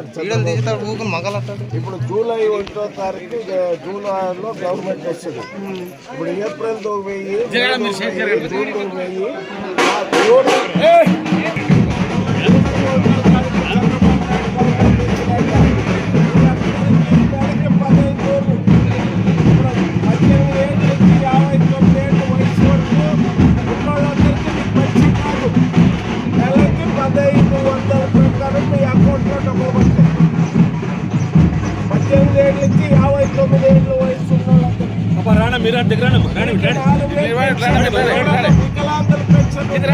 నాలుగు వేలు ఇస్తాడు చంద్రబాబు. ఇప్పుడు జూలై ఒకటో తారీఖు జూలైలో గవర్నమెంట్ వస్తుంది ఇప్పుడు ఏప్రిల్తో వెయ్యి మే తో వెయ్యి, జూన్తో వికలాంగుల పెన్షన్ మూడు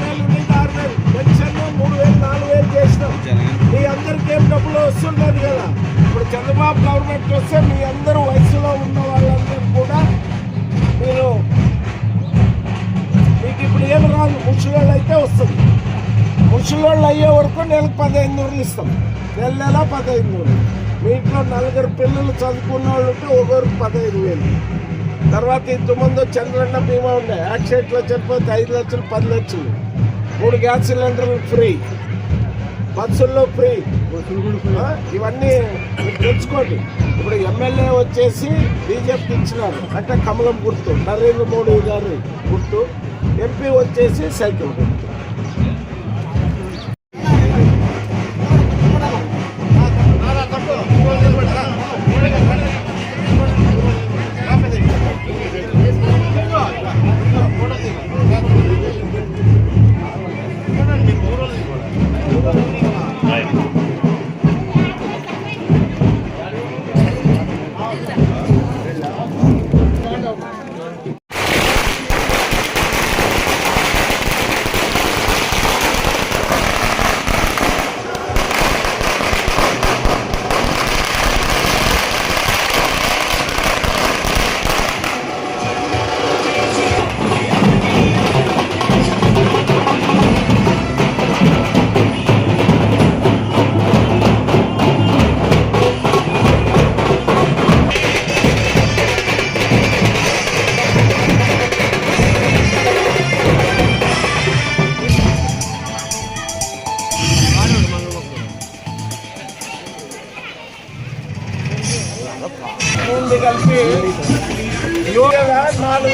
వేలు ఉండేది ఆరు వేలు. పెన్షన్ మూడు వేలు నాలుగు వేలు చేసినాం మీ అందరికి ఏం డబ్బులు వస్తుండదు కదా ఇప్పుడు చంద్రబాబు గవర్నమెంట్ వస్తే మీ అందరూ వయసులో ఉన్న వాళ్ళందరూ కూడా మీరు మీకు ఇప్పుడు ఏం రాదు ముసలోళ్ళు అయితే వస్తుంది. ముసలోళ్ళు అయ్యే వరకు నెలకు పదిహేను నూరులు ఇస్తాం. నెల నెల పదిహేను నూరులు. ఇంట్లో నలుగురు పిల్లలు చదువుకున్న వాళ్ళు ఉంటే ఒకరికి పదహైదు వేలు. తర్వాత ఇంతకుముందు చంద్రన్న బీమా ఉండే యాక్సిడెంట్లో చనిపోతే ఐదు లక్షలు పది లక్షలు. మూడు గ్యాస్ సిలిండర్లు ఫ్రీ. బస్సుల్లో ఫ్రీ. ఇవన్నీ తెచ్చుకోండి. ఇప్పుడు ఎమ్మెల్యే వచ్చేసి బీజేపీకి ఇచ్చినారు. అంటే కమలం గుర్తు నరేంద్ర మోడీ గారి గుర్తు. ఎంపీ వచ్చేసి సైకిల్ గుర్తు.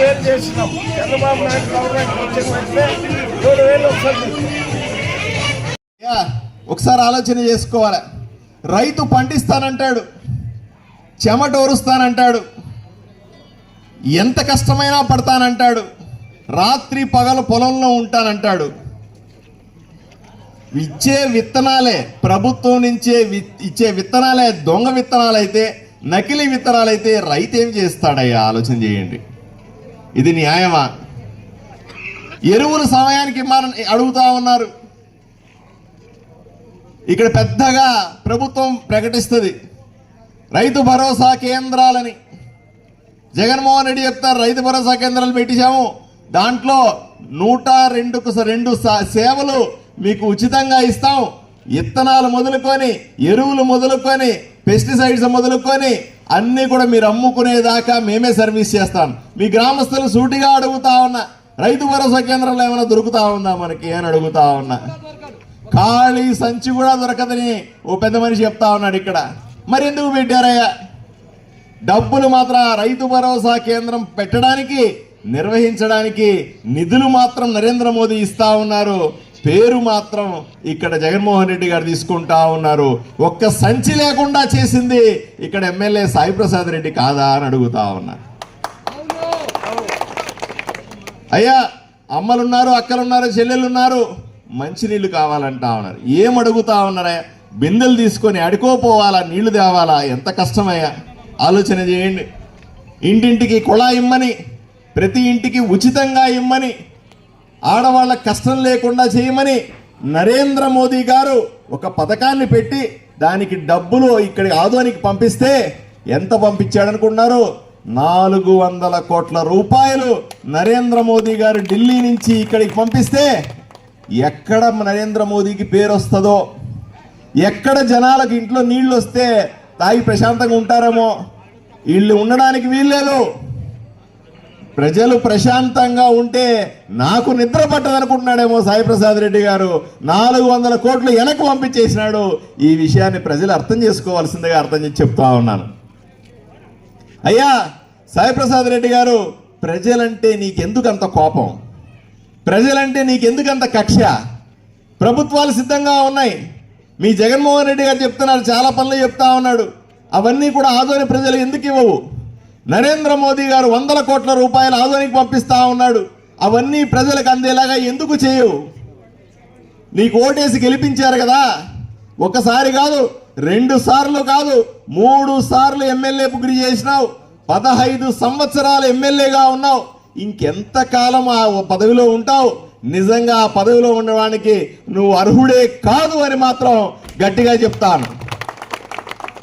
వేలు చేసినాం. చంద్రబాబు నాయుడు గవర్నమెంట్ వచ్చిన వెంటనే మూడు వేలు వస్తుంది. యా, ఒకసారి ఆలోచన చేసుకోవాలి. రైతు పండిస్తానంటాడు చెమట ఓరుస్తానంటాడు ఎంత కష్టమైనా పడతానంటాడు రాత్రి పగలు పొలంలో ఉంటానంటాడు. ఇచ్చే విత్తనాలే ప్రభుత్వం నుంచే ఇచ్చే విత్తనాలే దొంగ విత్తనాలైతే నకిలీ విత్తనాలైతే రైతు ఏం చేస్తాడయ్యా? ఆలోచన చేయండి. ఇది న్యాయమా? ఎరువులు సమయానికి మనం అడుగుతా ఉన్నారు. ఇక్కడ పెద్దగా ప్రభుత్వం ప్రకటిస్తుంది. రైతు భరోసా కేంద్రాలని. జగన్మోహన్ రెడ్డి చెప్తారు రైతు భరోసా కేంద్రాలు పెట్టించాము. దాంట్లో నూట రెండుకు స- రెండు సేవలు మీకు ఉచితంగా ఇస్తాం. ఇత్తనాలు మొదలుకొని ఎరువులు మొదలుకొని పెస్టిసైడ్స్ మొదలుకొని అన్నీ కూడా మీరు అమ్ముకునేదాకా మేమే సర్వీస్ చేస్తాం. మీ గ్రామస్తులు సూటిగా అడుగుతా ఉన్నా రైతు భరోసా కేంద్రంలో ఏమైనా దొరుకుతా ఉందా మనకి అని అడుగుతా ఉన్నా. ఖాళీ సంచి కూడా దొరకదని ఓ పెద్ద మనిషి చెప్తా ఉన్నాడు ఇక్కడ. మరి ఎందుకు పెట్టారయ్యా? డబ్బులు మాత్రం రైతు భరోసా కేంద్రం పెట్టడానికి నిర్వహించడానికి నిధులు మాత్రం నరేంద్ర మోదీ ఇస్తా ఉన్నారు. పేరు మాత్రం ఇక్కడ జగన్మోహన్ రెడ్డి గారు తీసుకుంటా ఉన్నారు. ఒక్క సంచి లేకుండా చేసింది ఇక్కడ ఎమ్మెల్యే సాయి ప్రసాద్ రెడ్డి కాదా అని అడుగుతా ఉన్నారు అయ్యా అమ్మలున్నారు అక్కలున్నారు చెల్లెలున్నారు మంచినీళ్ళు కావాలంటా ఉన్నారు. ఏం అడుగుతా ఉన్నారా? బిందెలు తీసుకొని అడుకోపోవాలా నీళ్ళు తేవాలా? ఎంత కష్టమయ్యా? ఆలోచన చేయండి. ఇంటింటికి కుళా ఇమ్మని ప్రతి ఇంటికి ఉచితంగా ఇమ్మని ఆడవాళ్ళ కష్టం లేకుండా చేయమని నరేంద్ర మోదీ గారు ఒక పథకాన్ని పెట్టి దానికి డబ్బులు ఇక్కడికి ఆదోనికి పంపిస్తే ఎంత పంపించాడనుకున్నారు? నాలుగు వందల కోట్ల రూపాయలు నరేంద్ర మోదీ గారు ఢిల్లీ నుంచి ఇక్కడికి పంపిస్తే ఎక్కడ నరేంద్ర మోదీకి పేరు వస్తుందో? ఎక్కడ జనాలకు ఇంట్లో నీళ్ళు వస్తే తాగి ప్రశాంతంగా ఉంటారేమో? వీళ్ళు ఉండడానికి వీల్లేదు. ప్రజలు ప్రశాంతంగా ఉంటే నాకు నిద్ర పట్టదనుకుంటున్నాడేమో సాయిప్రసాద్ రెడ్డి గారు. నాలుగు వందల కోట్లు వెనక్కి పంపించేసినాడు. ఈ విషయాన్ని ప్రజలు అర్థం చేసుకోవాల్సిందిగా అర్థం చేసి చెప్తా ఉన్నాను. అయ్యా సాయిప్రసాద్ రెడ్డి గారు ప్రజలంటే నీకెందుకు అంత కోపం? ప్రజలంటే నీకెందుకు అంత కక్ష? ప్రభుత్వాలు సిద్ధంగా ఉన్నాయి. మీ జగన్మోహన్ రెడ్డి గారు చెప్తున్నారు చాలా పనులు చెప్తా ఉన్నాడు. అవన్నీ కూడా ఆదోని ప్రజలు ఎందుకు ఇవ్వవు? నరేంద్ర మోదీ గారు వందల కోట్ల రూపాయలు ఆదోనికి పంపిస్తా ఉన్నాడు. అవన్నీ ప్రజలకు అందేలాగా ఎందుకు చేయవు? నీకు ఓటేసి గెలిపించారు కదా. ఒకసారి కాదు రెండు సార్లు కాదు మూడు సార్లు ఎమ్మెల్యే గురి చేసినావు. పదహైదు సంవత్సరాలు ఎమ్మెల్యేగా ఉన్నావు. ఇంకెంతకాలం ఆ పదవిలో ఉంటావు? నిజంగా ఆ పదవిలో ఉండడానికి నువ్వు అర్హుడే కాదు అని మాత్రం గట్టిగా చెప్తాను.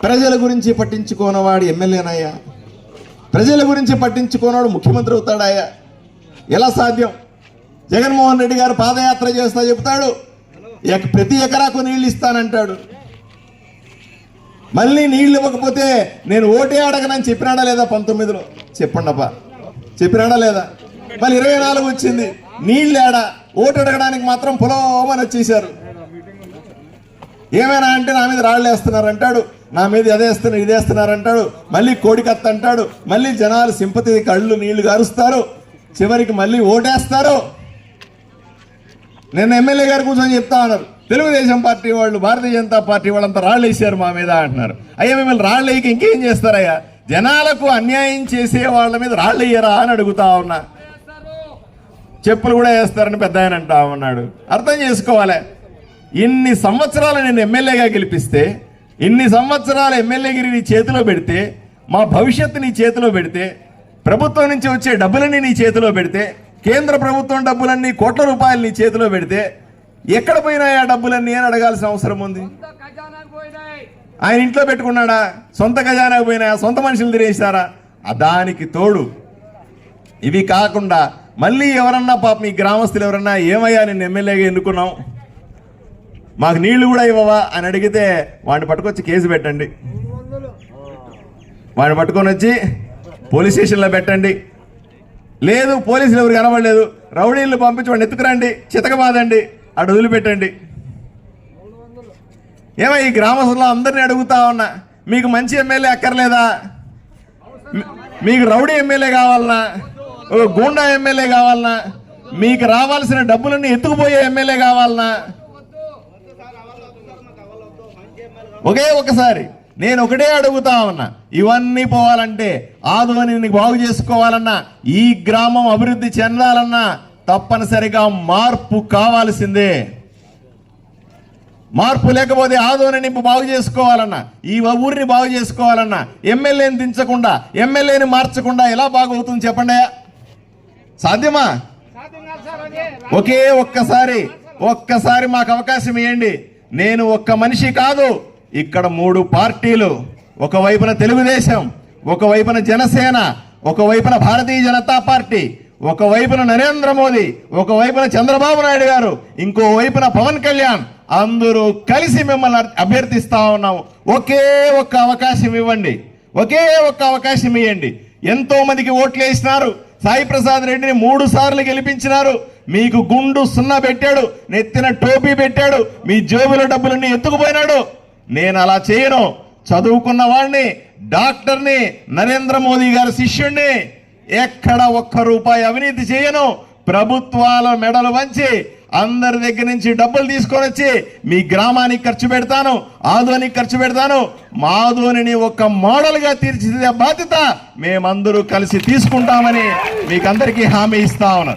ప్రజల గురించి పట్టించుకోనవాడు ఎమ్మెల్యేనయ్యా. ప్రజల గురించి పట్టించుకోనాడు ముఖ్యమంత్రి అవుతాడాయా? ఎలా సాధ్యం? జగన్మోహన్ రెడ్డి గారు పాదయాత్ర చేస్తా చెప్తాడు ఎక- ప్రతి ఎకరాకు నీళ్ళు ఇస్తానంటాడు. మళ్ళీ నీళ్ళు ఇవ్వకపోతే నేను ఓటే అడగనని చెప్పినాడా లేదా పంతొమ్మిదిలో? చెప్పండప్ప చెప్పినాడా లేదా? మళ్ళీ ఇరవై నాలుగు వచ్చింది. నీళ్ళు ఏడా ఓటు అడగడానికి మాత్రం అని వచ్చేసారు ఏమైనా అంటే నా మీద రాళ్ళు వేస్తున్నారు అంటాడు నా మీద అదే ఇదేస్తున్నారంటాడు అంటాడు మళ్ళీ కోడికత్త అంటాడు మళ్ళీ జనాలు సింపతి కళ్ళు నీళ్ళు గారుస్తారు చివరికి మళ్ళీ ఓటేస్తారు. నేను ఎమ్మెల్యే గారు కూర్చొని చెప్తా ఉన్నారు తెలుగుదేశం పార్టీ వాళ్ళు భారతీయ జనతా పార్టీ వాళ్ళంతా రాళ్ళు వేసారు మా మీద అంటున్నారు. అయ్యా మిమ్మల్ని రాళ్ళు వేయక ఇంకేం చేస్తారయ్యా? జనాలకు అన్యాయం చేసే వాళ్ళ మీద రాళ్ళు వేయరా అని అడుగుతా ఉన్నా. చెప్పులు కూడా వేస్తారని పెద్ద ఆయన అంటా ఉన్నాడు. అర్థం చేసుకోవాలి. ఇన్ని సంవత్సరాలు నేను ఎమ్మెల్యేగా గెలిపిస్తే ఇన్ని సంవత్సరాలు ఎమ్మెల్యేగిరి నీ చేతిలో పెడితే మా భవిష్యత్తు నీ చేతిలో పెడితే ప్రభుత్వం నుంచి వచ్చే డబ్బులన్నీ నీ చేతిలో పెడితే కేంద్ర ప్రభుత్వం డబ్బులన్నీ కోట్ల రూపాయలు నీ చేతిలో పెడితే ఎక్కడ పోయినాయి ఆ డబ్బులన్నీ అని అడగాల్సిన అవసరం ఉంది. ఆయన ఇంట్లో పెట్టుకున్నాడా? సొంత ఖజానాకు పోయినాయా? సొంత మనుషులు తినేసారా ఆ దానికి తోడు. ఇవి కాకుండా మళ్ళీ ఎవరన్నా పాప మీ గ్రామస్తులు ఎవరన్నా ఏమయ్యా నేను ఎమ్మెల్యేగా ఎన్నుకున్నావు? మాకు నీళ్ళు కూడా ఇవ్వవా అని అడిగితే వాడిని పట్టుకొచ్చి కేసు పెట్టండి. వాడిని పట్టుకొని వచ్చి పోలీస్ స్టేషన్లో పెట్టండి. లేదు పోలీసులు ఎవరు కనబడలేదు. రౌడీలను పంపించి వాడిని ఎత్తుకురండి చితకబాదండి అటు వదిలిపెట్టండి. ఏమో ఈ గ్రామస్తులు అందరినీ అడుగుతా ఉన్నా మీకు మంచి ఎమ్మెల్యే అక్కర్లేదా? మీకు రౌడీ ఎమ్మెల్యే కావాలనా? ఒక గూండా ఎమ్మెల్యే కావాలనా? మీకు రావాల్సిన డబ్బులన్నీ ఎత్తుకుపోయే ఎమ్మెల్యే కావాలనా? ఒకే ఒకసారి. నేను ఒకటే అడుగుతా ఉన్నా. ఇవన్నీ పోవాలంటే ఆదువని బాగు చేసుకోవాలన్నా ఈ గ్రామం అభివృద్ధి చెందాలన్నా తప్పనిసరిగా మార్పు కావాల్సిందే. మార్పు లేకపోతే ఆదోని నింపు బాగు చేసుకోవాలన్నా ఈ ఊరిని బాగు చేసుకోవాలన్నా ఎమ్మెల్యేని దించకుండా ఎమ్మెల్యేని మార్చకుండా ఎలా బాగవుతుంది చెప్పండి. సాధ్యమా? ఒకే ఒక్కసారి ఒక్కసారి మాకు అవకాశం ఇవ్వండి నేను ఒక్క మనిషి కాదు. ఇక్కడ మూడు పార్టీలు ఒకవైపున తెలుగుదేశం ఒకవైపున జనసేన ఒకవైపున భారతీయ జనతా పార్టీ ఒకవైపున నరేంద్ర మోదీ ఒకవైపున చంద్రబాబు నాయుడు గారు ఇంకోవైపున పవన్ కళ్యాణ్. అందరూ కలిసి మిమ్మల్ని అభ్యర్థిస్తా ఉన్నాము. ఒకే ఒక్క అవకాశం ఇవ్వండి. ఒకే ఒక్క అవకాశం ఇవ్వండి ఎంతో మందికి ఓట్లు వేసినారు. సాయి ప్రసాద్ రెడ్డిని మూడు సార్లు గెలిపించినారు. మీకు గుండు సున్నా పెట్టాడు. నెత్తిన టోపీ పెట్టాడు. మీ జేబులో డబ్బులన్నీ ఎత్తుకుపోయినాడు. నేను అలా చేయను. చదువుకున్న వాడిని డాక్టర్ని నరేంద్ర మోదీ గారి శిష్యుణ్ణి ఎక్కడ ఒక్క రూపాయి అవినీతి చేయను. ప్రభుత్వాల మెడలు వంచి అందరి దగ్గర నుంచి డబ్బులు తీసుకొని వచ్చి మీ గ్రామానికి ఖర్చు పెడతాను ఆధోనికి ఖర్చు పెడతాను. మా ఆదోనిని ఒక మోడల్గా తీర్చిదిద్దే బాధ్యత మేమందరూ కలిసి తీసుకుంటామని మీకందరికీ హామీ ఇస్తా ఉన్నాను.